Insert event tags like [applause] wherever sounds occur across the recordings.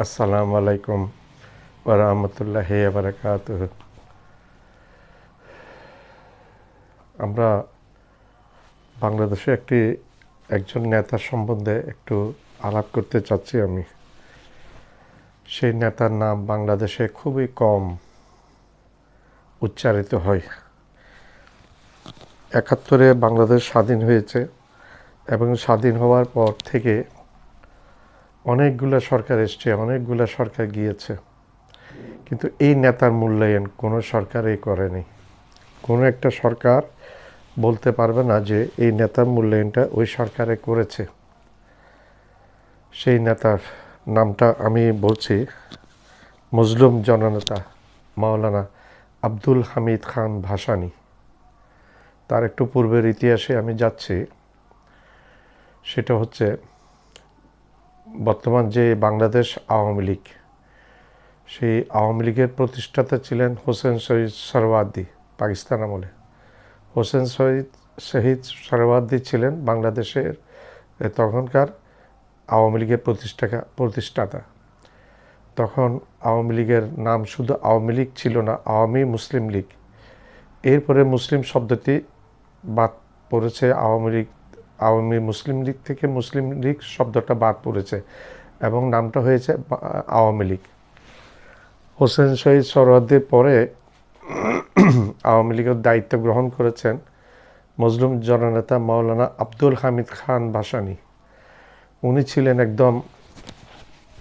আসসালামু আলাইকুম ওরহমতুল্লাহ বারাকাত আমরা বাংলাদেশে একটি একজন নেতা সম্বন্ধে একটু আলাপ করতে চাচ্ছি আমি। সেই নেতার নাম বাংলাদেশে খুবই কম উচ্চারিত হয়। একাত্তরে বাংলাদেশ স্বাধীন হয়েছে এবং স্বাধীন হওয়ার পর থেকে অনেকগুলো সরকার এসছে, অনেকগুলো সরকার গিয়েছে। কিন্তু এই নেতার মূল্যায়ন কোনো সরকারই করেনি। কোনো একটা সরকার বলতে পারবে না যে এই নেতার মূল্যায়নটা ওই সরকারে করেছে। সেই নেতার নামটা আমি বলছি মজলুম জননেতা মাওলানা আব্দুল হামিদ খান ভাসানি। তার একটু পূর্বের ইতিহাসে আমি যাচ্ছি। সেটা হচ্ছে বর্তমান যে বাংলাদেশ আওয়ামী লীগ, সেই আওয়ামী লীগের প্রতিষ্ঠাতা ছিলেন হোসেন শহীদ সরওয়ার্দি পাকিস্তান আমলে। হোসেন শহীদ শহীদ সরওয়ার্দি ছিলেন বাংলাদেশের তখনকার আওয়ামী লীগের প্রতিষ্ঠাতা প্রতিষ্ঠাতা। তখন আওয়ামী লীগের নাম শুধু আওয়ামী লীগ ছিল না, আওয়ামী মুসলিম লীগ। এরপরে মুসলিম শব্দটি বাদ পড়েছে আওয়ামী লীগ আওয়ামী মুসলিম লীগ থেকে মুসলিম লীগ শব্দটা বাদ পড়েছে এবং নামটা হয়েছে আওয়ামী লীগ। হোসেন শহীদ সরহদের পরে [clears throat] আওয়ামী লীগের দায়িত্ব গ্রহণ করেছেন মজলুম জননেতা মাওলানা আব্দুল হামিদ খান ভাসানী। উনি ছিলেন একদম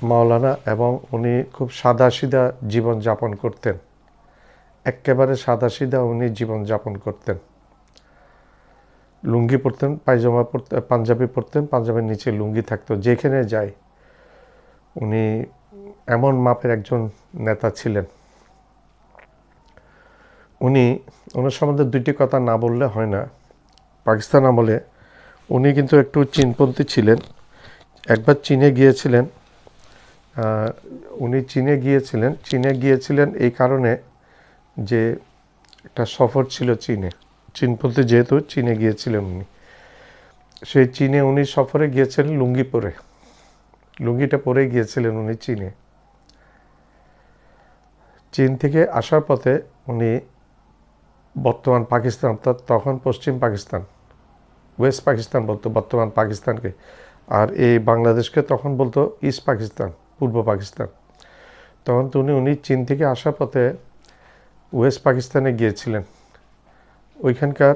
মাওলানা এবং উনি খুব সাদাসিধা জীবন যাপন করতেন। একেবারে সাদাসিধা উনি জীবন যাপন করতেন। লুঙ্গি পরতেন, পায়জামা পরতেন পাঞ্জাবি পরতেন, পাঞ্জাবের নিচে লুঙ্গি থাকতো, যেখানে যায় উনি এমন মাপের একজন নেতা ছিলেন। উনি, ওনার সম্বন্ধে দুইটি কথা না বললে হয় না। পাকিস্তান আমলে উনি কিন্তু একটু চীনপন্থী ছিলেন। একবার চীনে গিয়েছিলেন উনি চীনে গিয়েছিলেন। চীনে গিয়েছিলেন এই কারণে যে একটা সফর ছিল চীনে। চীনপন্থী যেহেতু চীনে গিয়েছিলেন উনি। সেই চীনে উনি সফরে গিয়েছিলেন লুঙ্গি পরে। লুঙ্গিটা পরে গিয়েছিলেন উনি চীনে। চীন থেকে আসার পথে উনি বর্তমান পাকিস্তান, অর্থাৎ তখন পশ্চিম পাকিস্তান, ওয়েস্ট পাকিস্তান বলতো, বর্তমান পাকিস্তানকে। আর এই বাংলাদেশকে তখন বলতো ইস্ট পাকিস্তান, পূর্ব পাকিস্তান। তখন তো উনি উনি চীন থেকে আসার পথে ওয়েস্ট পাকিস্তানে গিয়েছিলেন। ওইখানকার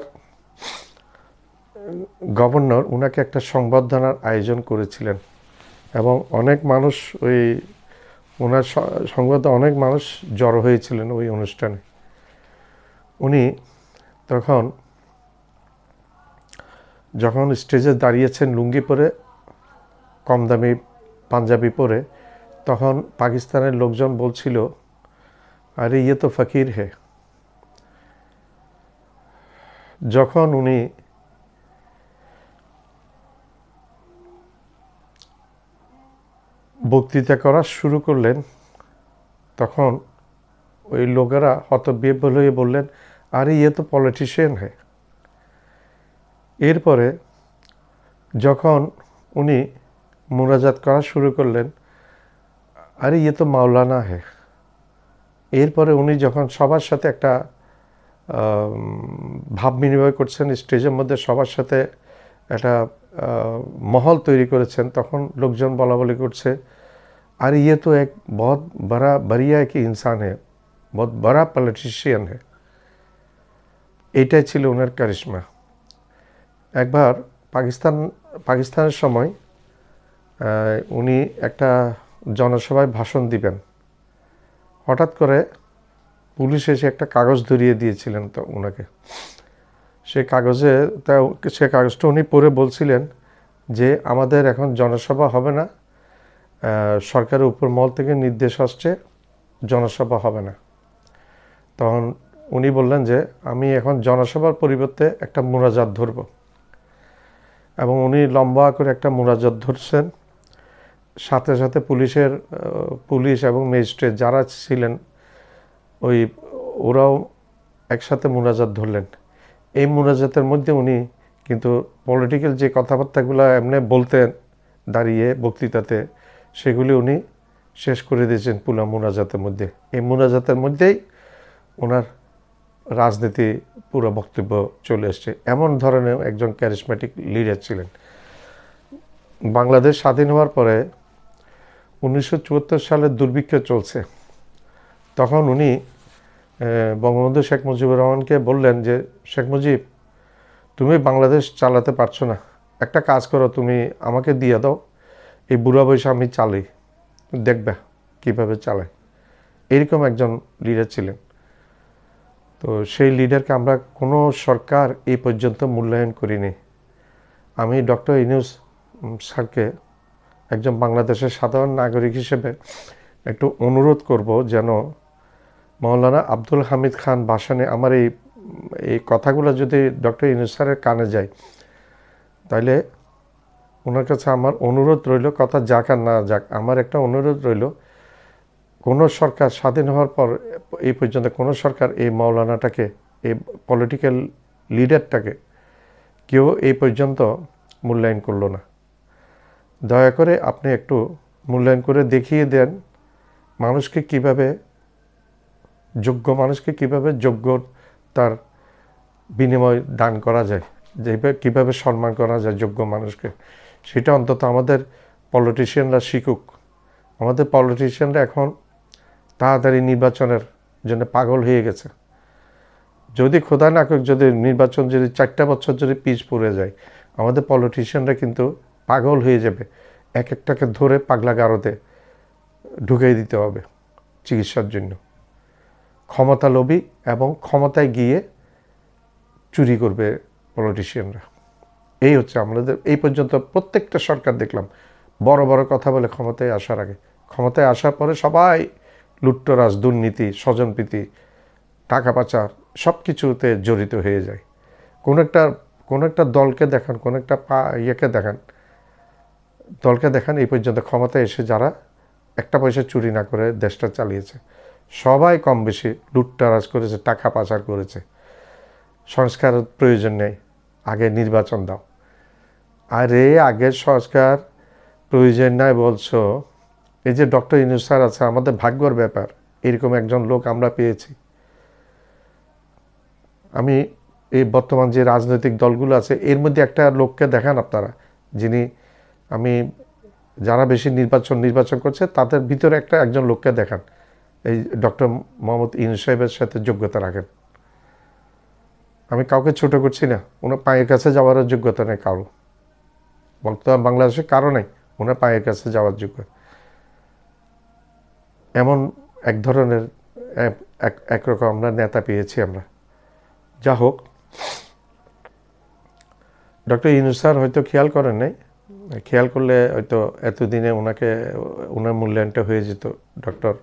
গভর্নর ওনাকে একটা সংবর্ধনার আয়োজন করেছিলেন এবং অনেক মানুষ ওই ওনার সংবাদ অনেক মানুষ জড়ো হয়েছিলেন ওই অনুষ্ঠানে। উনি তখন যখন স্টেজে দাঁড়িয়েছেন লুঙ্গি পরে, কম দামি পাঞ্জাবি পরে, তখন পাকিস্তানের লোকজন বলছিল, আরে ইয়ে তো ফকির হে। যখন উনি বক্তৃতা করা শুরু করলেন, তখন ওই লোকেরা হতবিহ্বল হয়ে বললেন, আরে ইয়ে তো পলিটিশিয়ান হে। এরপরে যখন উনি মোনাজাত করা শুরু করলেন, আরে ইয়ে তো মাওলানা হে। এরপরে উনি যখন সবার সাথে একটা ভাব বিনিময় করছেন, স্টেজের মধ্যে সবার সাথে একটা মহল তৈরি করেছেন, তখন লোকজন বলা বলি করছে, আর ইয়ে তো এক বহুত বড়া, বড়িয়া কি ইনসান হে, বহুত বড়া পলিটিশিয়ান হে। এইটাই ছিল ওনার কারিশমা। একবার পাকিস্তান, পাকিস্তানের সময় উনি একটা জনসভায় ভাষণ দিবেন। হঠাৎ করে পুলিশ এসে একটা কাগজ ধরিয়ে দিয়েছিলেন তো ওনাকে। সে কাগজে তা সে কাগজটা উনি পড়ে বলছিলেন যে, আমাদের এখন জনসভা হবে না। সরকারের উপর মহল থেকে নির্দেশ আসছে, জনসভা হবে না। তখন উনি বললেন যে, আমি এখন জনসভার পরিবর্তে একটা মোনাজাত ধরব। এবং উনি লম্বা করে একটা মোনাজাত ধরছেন। সাথে সাথে পুলিশের পুলিশ এবং ম্যাজিস্ট্রেট যারা ছিলেন ওই ওরাও একসাথে মোনাজাত ধরলেন। এই মোনাজাতের মধ্যে উনি কিন্তু পলিটিক্যাল যে কথাবার্তাগুলো এমনি বলতেন দাঁড়িয়ে বক্তৃতাতে, সেগুলি উনি শেষ করে দিয়েছেন পুরা মোনাজাতের মধ্যে। এই মোনাজাতের মধ্যেই ওনার রাজনীতি পুরো বক্তব্য চলে এসছে এমন ধরনের একজন ক্যারিসমেটিক লিডার ছিলেন। বাংলাদেশ স্বাধীন হওয়ার পরে উনিশশো চুয়াত্তর সালে দুর্ভিক্ষ চলছে। তখন উনি বঙ্গবন্ধু শেখ মুজিবুর রহমানকে বললেন যে, শেখ মুজিব, তুমি বাংলাদেশ চালাতে পারছ না। একটা কাজ করো, তুমি আমাকে দিয়ে দাও। এই বুড়া বয়সে আমি চালাই দেখবে কীভাবে চালায়। এরকম একজন লিডার ছিলেন। তো সেই লিডারকে আমরা কোনো সরকার এই পর্যন্ত মূল্যায়ন করিনি। আমি ডক্টর ইনুস স্যারকে একজন বাংলাদেশের সাধারণ নাগরিক হিসেবে একটু অনুরোধ করব যেন মৌলানা আব্দুল হামিদ খান বাসানে আমার এই এই কথাগুলো যদি ডক্টর ইনুস স্যারের কানে যায়, তাইলে ওনার কাছে আমার অনুরোধ রইল, কথা যাক আর না যাক, আমার একটা অনুরোধ রইল, কোনো সরকার স্বাধীন হওয়ার পর এই পর্যন্ত কোনো সরকার এই মৌলানাটাকে এই পলিটিক্যাল লিডারটাকে কেউ এই পর্যন্ত মূল্যায়ন করল না। দয়া করে আপনি একটু মূল্যায়ন করে দেখিয়ে দেন, মানুষকে কীভাবে যোগ্য মানুষকে কীভাবে যোগ্য তার বিনিময় দান করা যায় যেভাবে কীভাবে সম্মান করা যায় যোগ্য মানুষকে, সেটা অন্তত আমাদের পলিটিশিয়ানরা শিখুক। আমাদের পলিটিশিয়ানরা এখন তাড়াতাড়ি নির্বাচনের জন্য পাগল হয়ে গেছে। যদি খোদা না করুক যদি নির্বাচন যদি চারটা বছর যদি পিছ পড়ে যায়, আমাদের পলিটিশিয়ানরা কিন্তু পাগল হয়ে যাবে। এক একটাকে ধরে পাগলা গারদে ঢুকিয়ে দিতে হবে চিকিৎসার জন্য। ক্ষমতা লোভী এবং ক্ষমতায় গিয়ে চুরি করবে পলিটিশিয়ানরা এই হচ্ছে আমাদের এই পর্যন্ত প্রত্যেকটা সরকার দেখলাম বড় বড় কথা বলে ক্ষমতায় আসার আগে। ক্ষমতায় আসার পরে সবাই লুট্টরাজ দুর্নীতি, স্বজনপ্রীতি, টাকা পাচার সব কিছুতে জড়িত হয়ে যায়। কোনো একটা কোনো একটা দলকে দেখান, কোনো একটা পা ইয়েকে দেখান। দলকে দেখান, এই পর্যন্ত ক্ষমতায় এসে যারা একটা পয়সা চুরি না করে দেশটা চালিয়েছে। সবাই কম বেশি লুট্টারাজ করেছে, টাকা পাচার করেছে। সংস্কারের প্রয়োজন নেই, আগে নির্বাচন দাও। আর আরে, আগের সংস্কার প্রয়োজন নাই বলছো? এই যে ডক্টর ইনুস স্যার আছে, আমাদের ভাগ্যর ব্যাপার, এরকম একজন লোক আমরা পেয়েছি। আমি এই বর্তমান যে রাজনৈতিক দলগুলো আছে, এর মধ্যে একটা লোককে দেখান আপনারা, যিনি আমি যারা বেশি নির্বাচন নির্বাচন করছে, তাদের ভিতরে একটা একজন লোককে দেখান। এই ডক্টর মোহাম্মদ ইনুস সাহেবের সাথে যোগ্যতা রাখেন। আমি কাউকে ছোট করছি না, ওনার পায়ের কাছে যাওয়ারও যোগ্যতা নেই কারও। বর্তমান বাংলাদেশে কারও নেই, ওনার পায়ের কাছে যাওয়ার যোগ্য। এমন এক ধরনের, এক- এক- একরকম আমরা নেতা পেয়েছি আমরা। যা হোক, ডক্টর ইনুস স্যার হয়তো খেয়াল করেন নাই, খেয়াল করলে হয়তো এতদিনে ওনাকে, ওনার মূল্যায়নটা হয়ে যেত ডক্টর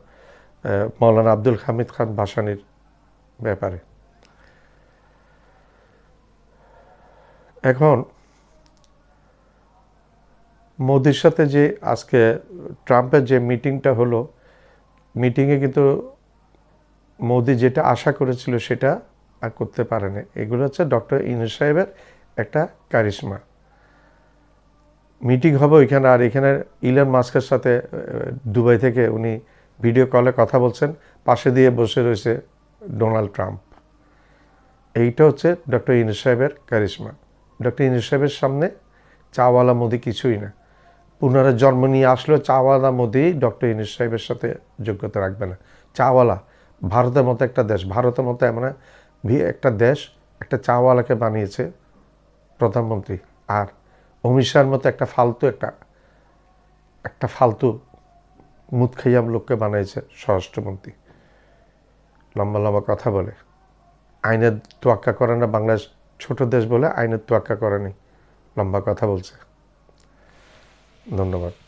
মৌলানা আব্দুল হামিদ খান ভাসানির ব্যাপারে। এখন মোদির সাথে যে আজকে ট্রাম্পের যে মিটিংটা হলো, মিটিংয়ে কিন্তু মোদি যেটা আশা করেছিল সেটা আর করতে পারেনি। এগুলো হচ্ছে ডক্টর ইনু সাহেবের একটা কারিশমা। মিটিং হবে ওইখানে, আর এখানে ইলন মাস্কের সাথে দুবাই থেকে উনি ভিডিও কলে কথা বলছেন, পাশে দিয়ে বসে রয়েছে ডোনাল্ড ট্রাম্প। এইটা হচ্ছে ডক্টর ইনু সাহেবের কারিশমা ডক্টর ইনু সাহেবের সামনে চাওয়ালা মোদি কিছুই না। পুনরায় জন্ম নিয়ে আসলেও চাওয়ালা মোদি ডক্টর ইনুস সাহেবের সাথে যোগ্যতা রাখবে না। চাওয়ালা, ভারতের মতো একটা দেশ, ভারতের মতো এমন একটা দেশ, একটা চাওয়ালাকে বানিয়েছে প্রধানমন্ত্রী। আর অমিত শাহর মতো একটা ফালতু একটা একটা ফালতু মুৎখাইয়াম লোককে বানাইছে স্বরাষ্ট্রমন্ত্রী। লম্বা লম্বা কথা বলে। আইনের তোয়াক্কা করে না, বাংলাদেশ ছোট দেশ বলে আইনের তোয়াক্কা করেনি। লম্বা কথা বলছে। ধন্যবাদ।